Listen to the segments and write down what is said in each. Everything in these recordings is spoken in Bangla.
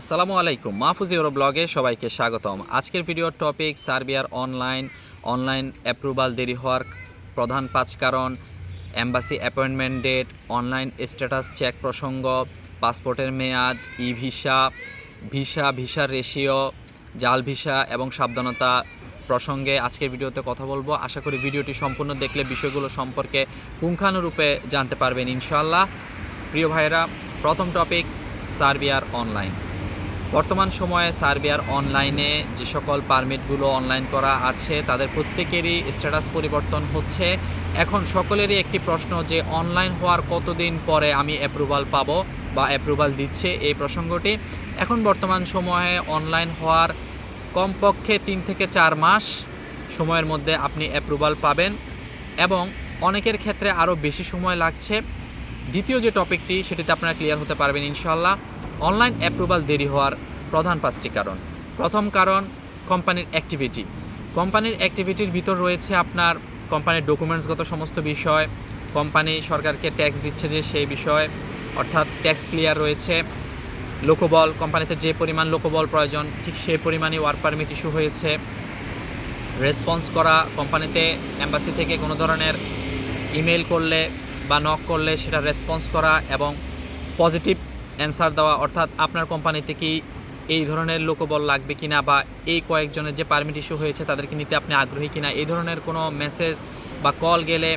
আসসালামু আলাইকুম। মাহফুজ ব্লগে সবাইকে স্বাগতম। আজকের ভিডিওর টপিক সার্বিয়ার অনলাইন অনলাইন অ্যাপ্রুভাল দেরি হওয়ার প্রধান পাঁচ কারণ embassy appointment date online status check প্রসঙ্গ পাসপোর্টের মেয়াদ ই ভিসা ভিসা ভিসার রেশিও জাল ভিসা এবং সাবধানতা প্রসঙ্গে আজকের ভিডিওতে কথা বলব। আশা করি ভিডিওটি সম্পূর্ণ দেখলে বিষয়গুলো সম্পর্কে পুঙ্খানুরূপে জানতে পারবেন ইনশাল্লাহ প্রিয় ভাইয়েরা, প্রথম টপিক সার্বিয়ার অনলাইন বর্তমান সময়ে সার্বিয়ার অনলাইনে যে সকল পারমিটগুলো অনলাইন করা আছে, তাদের প্রত্যেকেরই স্ট্যাটাস পরিবর্তন হচ্ছে। এখন সকলেরই একটি প্রশ্ন যে, অনলাইন হওয়ার কতদিন পরে আমি অ্যাপ্রুভাল পাবো বা অ্যাপ্রুভাল দিচ্ছে এই প্রসঙ্গটি। এখন বর্তমান সময়ে অনলাইন হওয়ার কমপক্ষে তিন থেকে চার মাস সময়ের মধ্যে আপনি অ্যাপ্রুভাল পাবেন এবং অনেকের ক্ষেত্রে আরও বেশি সময় লাগছে। দ্বিতীয় যে টপিকটি সেটিতে আপনারা ক্লিয়ার হতে পারবেন ইনশাল্লাহ অনলাইন অ্যাপ্রুভাল দেরি হওয়ার প্রধান পাঁচটি কারণ। প্রথম কারণ, কোম্পানির অ্যাক্টিভিটি। কোম্পানির অ্যাক্টিভিটির ভিতর রয়েছে আপনার কোম্পানির ডকুমেন্টসগত সমস্ত বিষয়, কোম্পানি সরকারকে ট্যাক্স দিচ্ছে যে সেই বিষয়, অর্থাৎ ট্যাক্স ক্লিয়ার রয়েছে, লোকবল, কোম্পানিতে যে পরিমাণ লোকবল প্রয়োজন, ঠিক সেই পরিমাণই ওয়ার্ক পারমিট ইস্যু হয়েছে। রেসপন্স করা, কোম্পানিতে এম্বাসি থেকে কোনো ধরনের ইমেল করলে বা নক করলে সেটা রেসপন্স করা এবং পজিটিভ অ্যান্সার দেওয়া, অর্থাৎ আপনার কোম্পানিতে কি এই ধরনের লোকবল লাগবে কিনা বা এই কয়েকজনের যে পারমিট ইস্যু হয়েছে তাদেরকে নিতে আপনি আগ্রহী কিনা, এই ধরনের কোনো মেসেজ বা কল গেলে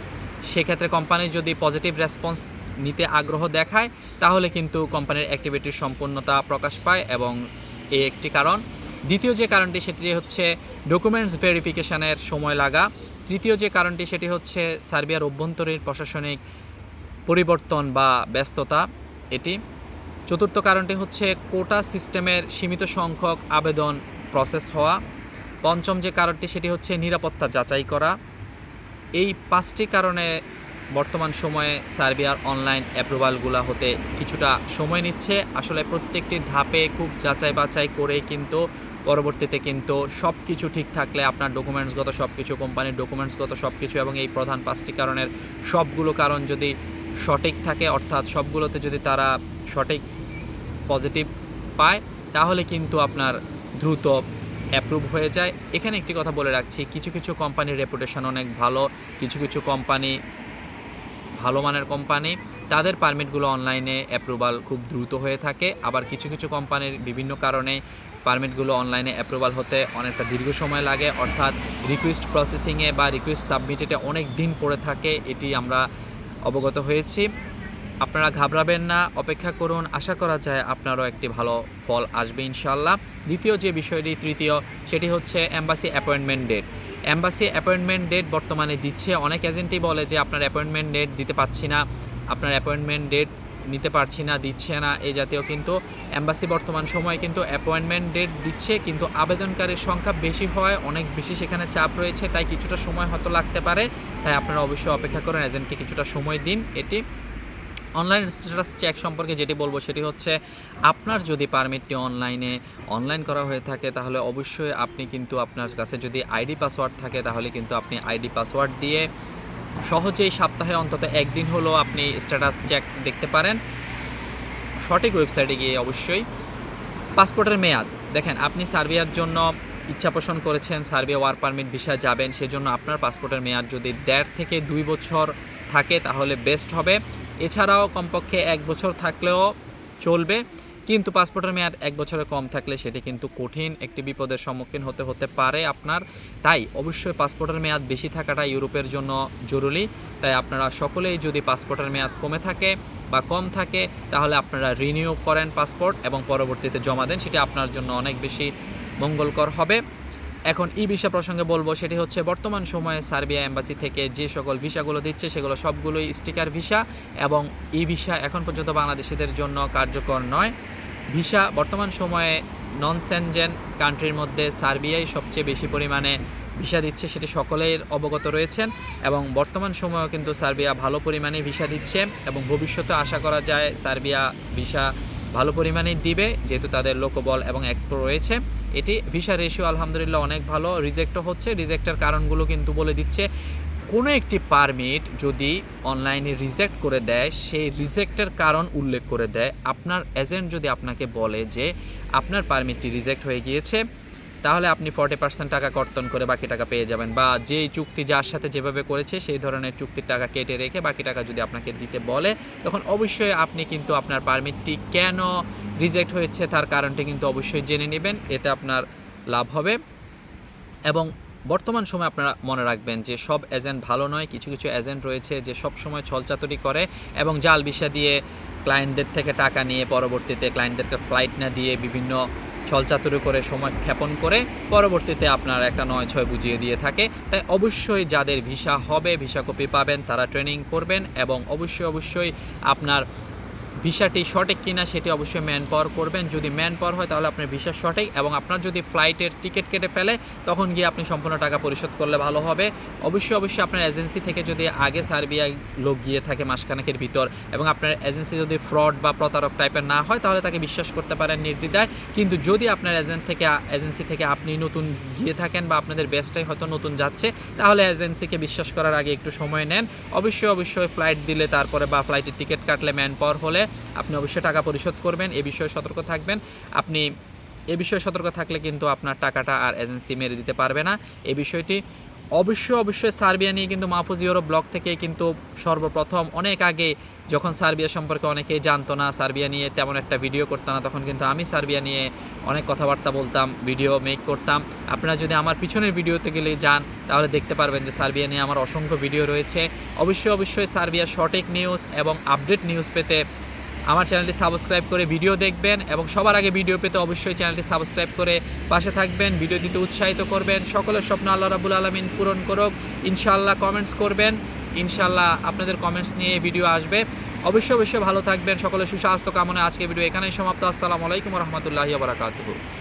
সেক্ষেত্রে কোম্পানি যদি পজিটিভ রেসপন্স নিতে আগ্রহ দেখায়, তাহলে কিন্তু কোম্পানির অ্যাক্টিভিটির সম্পূর্ণতা প্রকাশ পায় এবং এই একটি কারণ। দ্বিতীয় যে কারণটি, সেটি হচ্ছে ডকুমেন্টস ভেরিফিকেশানের সময় লাগা। তৃতীয় যে কারণটি, সেটি হচ্ছে সার্বিয়ার অভ্যন্তরীণ প্রশাসনিক পরিবর্তন বা ব্যস্ততা এটি। চতুর্থ কারণটি হচ্ছে কোটা সিস্টেমের সীমিত সংখ্যক আবেদন প্রসেস হওয়া। পঞ্চম যে কারণটি, সেটি হচ্ছে নিরাপত্তা যাচাই করা। এই পাঁচটি কারণে বর্তমান সময়ে সার্বিয়ার অনলাইন অ্যাপ্রুভালগুলো হতে কিছুটা সময় নিচ্ছে। আসলে প্রত্যেকটি ধাপে খুব যাচাই বাছাই করে কিন্তু পরবর্তীতে কিন্তু সব কিছু ঠিক থাকলে আপনার ডকুমেন্টসগত সব কিছু কোম্পানির ডকুমেন্টসগত সব কিছু এবং এই প্রধান পাঁচটি কারণের সবগুলো কারণ যদি সঠিক থাকে, অর্থাৎ সবগুলোতে যদি তারা সঠিক পজিটিভ পায়, তাহলে কিন্তু আপনার দ্রুত অ্যাপ্রুভ হয়ে যায়। এখানে একটি কথা বলে রাখছি, কিছু কিছু কোম্পানির রেপুটেশন অনেক ভালো, কিছু কিছু কোম্পানি ভালো মানের কোম্পানি তাদের পারমিটগুলো অনলাইনে অ্যাপ্রুভাল খুব দ্রুত হয়ে থাকে। আবার কিছু কিছু কোম্পানির বিভিন্ন কারণে পারমিটগুলো অনলাইনে অ্যাপ্রুভাল হতে অনেকটা দীর্ঘ সময় লাগে। অর্থাৎ রিকোয়েস্ট প্রসেসিংয়ে বা রিকোয়েস্ট সাবমিটেডে অনেক দিন পড়ে থাকে, এটি আমরা অবগত হয়েছি। আপনারা ঘাবড়াবেন না, অপেক্ষা করুন, আশা করা যায় আপনারও একটি ভালো ফল আসবে ইনশাল্লাহ দ্বিতীয় যে বিষয়টি, তৃতীয়, সেটি হচ্ছে embassy appointment date. Embassy appointment date বর্তমানে দিচ্ছে, অনেক এজেন্টই বলে যে আপনার অ্যাপয়েন্টমেন্ট ডেট দিতে পারছি না, আপনার অ্যাপয়েন্টমেন্ট ডেট নিতে পারছি না, দিচ্ছে না এই জাতীয় কিন্তু অ্যাম্বাসি বর্তমান সময়ে কিন্তু অ্যাপয়েন্টমেন্ট ডেট দিচ্ছে, কিন্তু আবেদনকারীর সংখ্যা বেশি হওয়ায় অনেক বেশি সেখানে চাপ রয়েছে, তাই কিছুটা সময় হয়তো লাগতে পারে, তাই আপনারা অবশ্যই অপেক্ষা করেন, এজেন্টকে কিছুটা সময় দিন, এটি অনলাইন স্ট্যাটাস চেক সম্পর্কে যেটি বলব সেটি হচ্ছে, আপনার যদি পারমিটটি অনলাইনে অনলাইন করা হয়ে থাকে, তাহলে অবশ্যই আপনি কিন্তু আপনার কাছে যদি আইডি পাসওয়ার্ড থাকে, তাহলে কিন্তু আপনি আইডি পাসওয়ার্ড দিয়ে সহজেই সপ্তাহে অন্তত একদিন হলেও আপনি স্ট্যাটাস চেক দেখতে পারেন। সঠিক ওয়েবসাইটে গিয়ে অবশ্যই পাসপোর্টের মেয়াদ। দেখেন, আপনি সার্বিয়ার জন্য ইচ্ছা পোষণ করেছেন, সার্বিয়া ওয়ার পারমিট ভিসা যাবেন, সেজন্য আপনার পাসপোর্টের মেয়াদ যদি দেড় থেকে দুই বছর থাকে, তাহলে বেস্ট হবে। এছাড়াও কমপক্ষে এক বছর থাকলেও চলবে, কিন্তু পাসপোর্টের মেয়াদ এক বছরের কম থাকলে সেটি কিন্তু কঠিন একটি বিপদের সম্মুখীন হতে হতে পারে আপনার। তাই অবশ্যই পাসপোর্টের মেয়াদ বেশি থাকাটা ইউরোপের জন্য জরুরি। তাই আপনারা সকলেই যদি পাসপোর্টের মেয়াদ কমে থাকে বা কম থাকে, তাহলে আপনারা রিনিউ করেন পাসপোর্ট এবং পরবর্তীতে জমা দেন। সেটি আপনার জন্য অনেক বেশি মঙ্গলকর হবে। এখন ই ভিসা প্রসঙ্গে বলব, সেটি হচ্ছে বর্তমান সময়ে সার্বিয়া এম্বাসি থেকে যে সকল ভিসাগুলো দিচ্ছে, সেগুলো সবগুলোই স্টিকার ভিসা এবং ই ভিসা এখন পর্যন্ত বাংলাদেশিদের জন্য কার্যকর নয়। ভিসা বর্তমান সময়ে নন সেনজেন কান্ট্রির মধ্যে সার্বিয়াই সবচেয়ে বেশি পরিমাণে ভিসা দিচ্ছে, সেটি সকলের অবগত রয়েছেন এবং বর্তমান সময়েও কিন্তু সার্বিয়া ভালো পরিমাণে ভিসা দিচ্ছে এবং ভবিষ্যতে আশা করা যায় সার্বিয়া ভিসা ভালো পরিমাণে দিবে, যেহেতু তাদের লোকবল এবং এক্সপো রয়েছে। এটি ভিসা রেশিও আলহামদুলিল্লাহ অনেক ভালো রিজেক্টও হচ্ছে। রিজেক্টের কারণগুলো কিন্তু বলে দিচ্ছে, কোনো একটি পারমিট যদি অনলাইনে রিজেক্ট করে দেয়, সেই রিজেক্টের কারণ উল্লেখ করে দেয়। আপনার এজেন্ট যদি আপনাকে বলে যে আপনার পারমিটটি রিজেক্ট হয়ে গিয়েছে তাহলে আপনি ফর্টি পার্সেন্ট টাকা কর্তন করে বাকি টাকা পেয়ে যাবেন বা যেই চুক্তি যার সাথে যেভাবে করেছে সেই ধরনের চুক্তির টাকা কেটে রেখে বাকি টাকা যদি আপনাকে দিতে বলে, তখন অবশ্যই আপনি কিন্তু আপনার পারমিটটি কেন রিজেক্ট হয়েছে তার কারণটি কিন্তু অবশ্যই জেনে নেবেন, এতে আপনার লাভ হবে। এবং বর্তমান সময়ে আপনারা মনে রাখবেন যে সব এজেন্ট ভালো নয়, কিছু কিছু এজেন্ট রয়েছে যে সব সময় ছলচাতুরি করে এবং জাল ভিসা দিয়ে ক্লায়েন্টদের থেকে টাকা নিয়ে পরবর্তীতে ক্লায়েন্টদেরকে ফ্লাইট না দিয়ে বিভিন্ন ছলচাতুরি করে সময় ক্ষেপণ করে পরবর্তীতে আপনার একটা নয় ছয় বুঝিয়ে দিয়ে থাকে। তাই অবশ্যই যাদের ভিসা হবে, ভিসা কপি পাবেন, তারা ট্রেনিং করবেন এবং অবশ্যই অবশ্যই আপনার ভিসাটি সঠিক কিনা সেটি অবশ্যই ম্যান পাওয়ার করবেন। যদি ম্যান পাওয়ার হয় তাহলে আপনার ভিসা সঠিক এবং আপনার যদি ফ্লাইটের টিকিট কেটে ফেলে, তখন গিয়ে আপনি সম্পূর্ণ টাকা পরিশোধ করলে ভালো হবে। অবশ্যই অবশ্যই আপনার এজেন্সি থেকে যদি আগে সার্বিয়ায় লোক গিয়ে থাকে মাসখানেকের ভিতর এবং আপনার এজেন্সি যদি ফ্রড বা প্রতারক টাইপের না হয়, তাহলে তাকে বিশ্বাস করতে পারেন নির্দ্বিধায়। কিন্তু যদি আপনার এজেন্ট থেকে এজেন্সি থেকে আপনি নতুন গিয়ে থাকেন বা আপনাদের বেস্টটাই হয়তো নতুন যাচ্ছে, তাহলে এজেন্সিকে বিশ্বাস করার আগে একটু সময় নেন। অবশ্যই অবশ্যই ফ্লাইট দিলে তারপরে বা ফ্লাইটের টিকিট কাটলে ম্যান পাওয়ার হলে আপনি অবশ্যই টাকা পরিশোধ করবেন, এ বিষয়ে সতর্ক থাকবেন। আপনি এ বিষয়ে সতর্ক থাকলে কিন্তু আপনার টাকাটা আর এজেন্সি মেরে দিতে পারবে না। এ বিষয়টি অবশ্যই অবশ্যই সার্বিয়া নিয়ে কিন্তু মাহফুজ ইউরোপ ব্লগ থেকে কিন্তু সর্বপ্রথম, অনেক আগে যখন সার্বিয়া সম্পর্কে অনেকেই জানতো না, সার্বিয়া নিয়ে তেমন একটা ভিডিও করতাম না, তখন কিন্তু আমি সার্বিয়া নিয়ে অনেক কথাবার্তা বলতাম, ভিডিও মেক করতাম। আপনারা যদি আমার পিছনের ভিডিওতে গেলে যান, তাহলে দেখতে পারবেন যে সার্বিয়া নিয়ে আমার অসংখ্য ভিডিও রয়েছে। অবশ্যই অবশ্যই সার্বিয়ার সঠিক নিউজ এবং আপডেট নিউজ পেতে আমার চ্যানেলটি সাবস্ক্রাইব করে ভিডিও দেখবেন এবং সবার আগে ভিডিও পেতে অবশ্যই চ্যানেলটি সাবস্ক্রাইব করে পাশে থাকবেন। ভিডিও দিতে উৎসাহিত করবেন। সকলের স্বপ্ন আল্লাহ রাবুল আলমিন পূরণ করুক। ইনশাল্লাহ কমেন্টস করবেন। ইনশাল্লাহ আপনাদের কমেন্টস নিয়ে ভিডিও আসবে। অবশ্যই অবশ্যই ভালো থাকবেন। সকলের সুস্বাস্থ্য কামনা আজকে ভিডিও এখানেই সমাপ্ত। আসসালামু আলাইকুম রহমতুল্লাহি বারাকাতুহু।